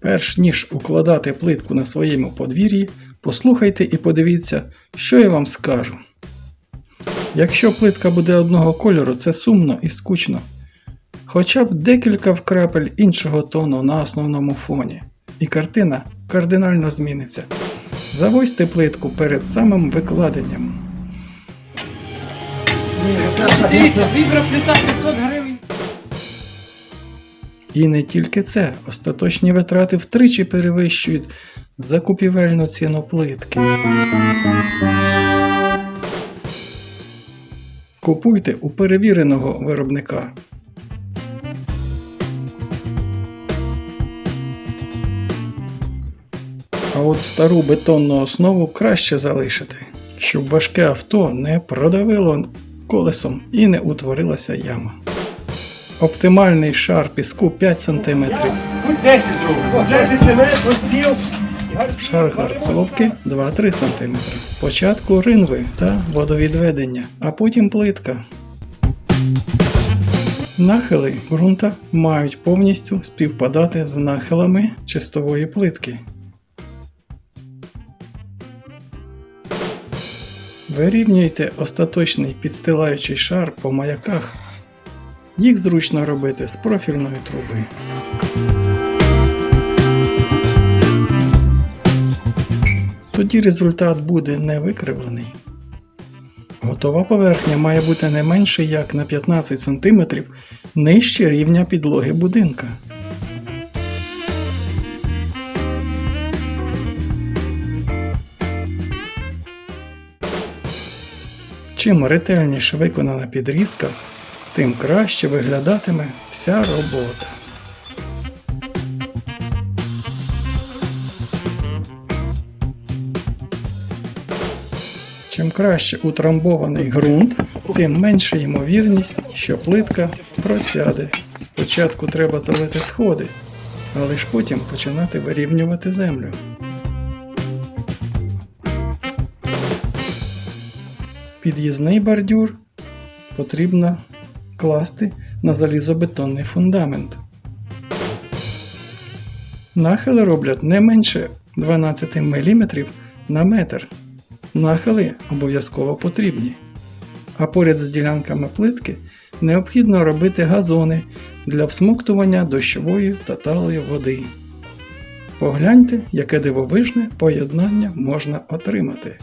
Перш ніж укладати плитку на своєму подвір'ї, послухайте і подивіться, що я вам скажу. Якщо плитка буде одного кольору, це сумно і скучно. Хоча б декілька вкрапель іншого тону на основному фоні, і картина кардинально зміниться. Завозьте плитку перед самим викладенням. Дивіться, віброплита 500 гривень. І не тільки це, остаточні витрати втричі перевищують закупівельну ціну плитки. Купуйте у перевіреного виробника. А от стару бетонну основу краще залишити, щоб важке авто не продавило колесом і не утворилася яма. Оптимальний шар піску 5 см, 10 рублів. 10 шар гарцовки 2-3 см. Початку ринви та водовідведення, а потім плитка. Нахили ґрунта мають повністю співпадати з нахилами чистової плитки. Вирівнюйте остаточний підстилаючий шар по маяках. Їх зручно робити з профільної труби. Тоді результат буде не викривлений. Готова поверхня має бути не менше як на 15 см нижче рівня підлоги будинка. Чим ретельніше виконана підрізка, тим краще виглядатиме вся робота. Чим краще утрамбований ґрунт, тим менша ймовірність, що плитка просяде. Спочатку треба залити сходи, але ж потім починати вирівнювати землю. Під'їзний бордюр потрібно класти на залізобетонний фундамент. Нахили роблять не менше 12 мм на метр. Нахили обов'язково потрібні. А поряд з ділянками плитки необхідно робити газони для всмоктування дощової та талої води. Погляньте, яке дивовижне поєднання можна отримати.